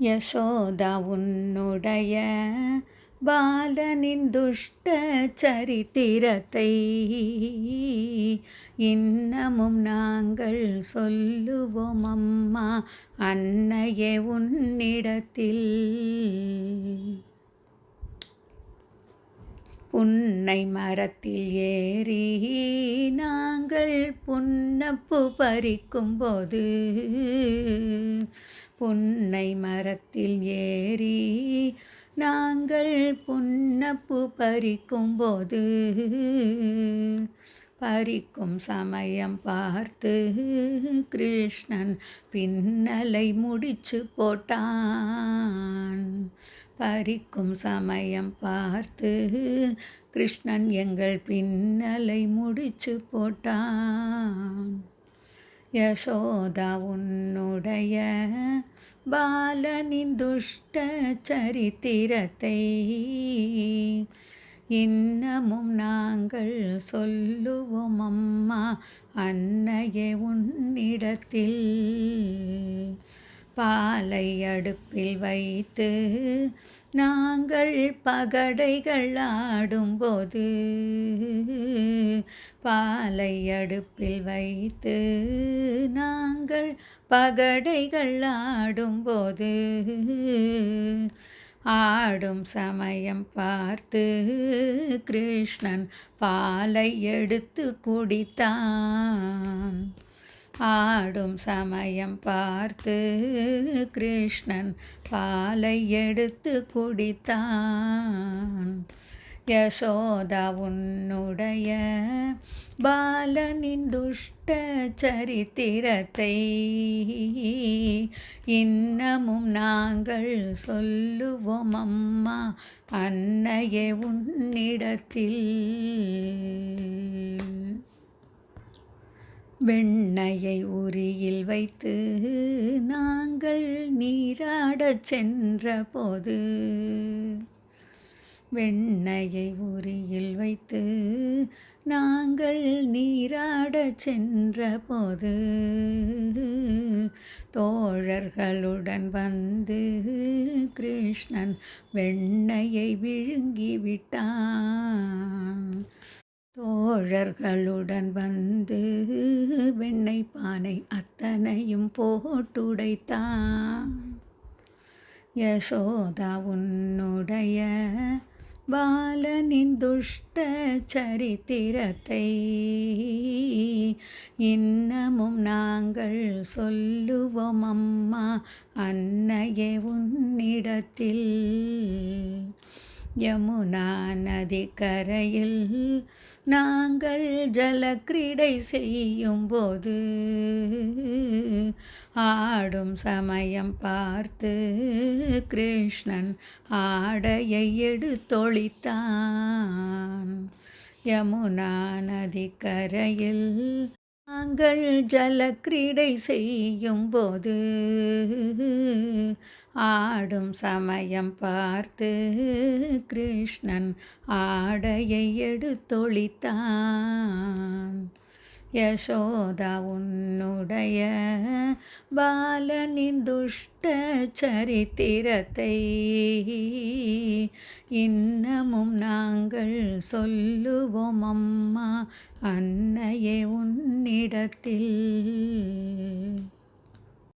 யசோதா உன்னுடைய பாலனின் துஷ்ட சரித்திரத்தை இன்னமும் நாங்கள் சொல்லுவோம் அம்மா அன்னையே உன்னிடத்தில். புன்னை மரத்தில் ஏறி நாங்கள் புன்னப்பு பறிக்கும்போது புன்னை மரத்தில் ஏறி நாங்கள் புன்னப்பு பறிக்கும்போது பறிக்கும் சமயம் பார்த்து கிருஷ்ணன் பின்னலை முடிச்சு போட்டான். பறிக்கும் சமயம் பார்த்து கிருஷ்ணன் எங்கள் பின்னலை முடிச்சு போட்டான். யசோதா உன்னுடைய பாலனின் துஷ்ட சரித்திரத்தை இன்னமும் நாங்கள் சொல்லுவோம் அம்மா அன்னையே உன்னிடத்தில். பாலை அடுப்பில் வைத்து நாங்கள் பகடைகள் ஆடும்போது பாலை அடுப்பில் வைத்து நாங்கள் பகடைகள் ஆடும்போது ஆடும் சமயம் பார்த்து கிருஷ்ணன் பாலை எடுத்து குடித்தான். ஆடும் சமயம் பார்த்து கிருஷ்ணன் பாலை எடுத்து குடித்தான். யசோதா உன்னுடைய பாலனின் துஷ்ட சரித்திரத்தை இன்னமும் நாங்கள் சொல்லுவோம் அம்மா அன்னையே உன்னிடத்தில். வெண்ணையை உரியில் வைத்து நாங்கள் நீராடச் சென்ற போது வெண்ணையை உரியில் வைத்து நாங்கள் நீராடச் சென்ற போது தோழர்களுடன் வந்து கிருஷ்ணன் வெண்ணையை விழுங்கி விட்டான் தோழர்களுடன் வந்து வெண்ணெய் பானை அத்தனையும் போட்டுடைத்தான். யசோதா உன்னுடைய பாலனின் துஷ்ட சரித்திரத்தை இன்னமும் நாங்கள் சொல்லுவோம் அம்மா அன்னையே உன்னிடத்தில். யமுனா நதி கரையில் நாங்கள் ஜலக்கிரீடை செய்யும் போது ஆடும் சமயம் பார்த்து கிருஷ்ணன் ஆடையை எடுத்தொழித்தான். யமுனா நதி கரையில் நாங்கள் ஜலக்கிரீடை செய்யும் போது ஆடும் சமயம் பார்த்து கிருஷ்ணன் ஆடையை எடுத்தொழித்தான். யசோதா உன்னுடைய பாலனின் துஷ்ட சரித்திரத்தை இன்னமும் நாங்கள் சொல்லுவோம் அம்மா அன்னையே உன்னிடத்தில்.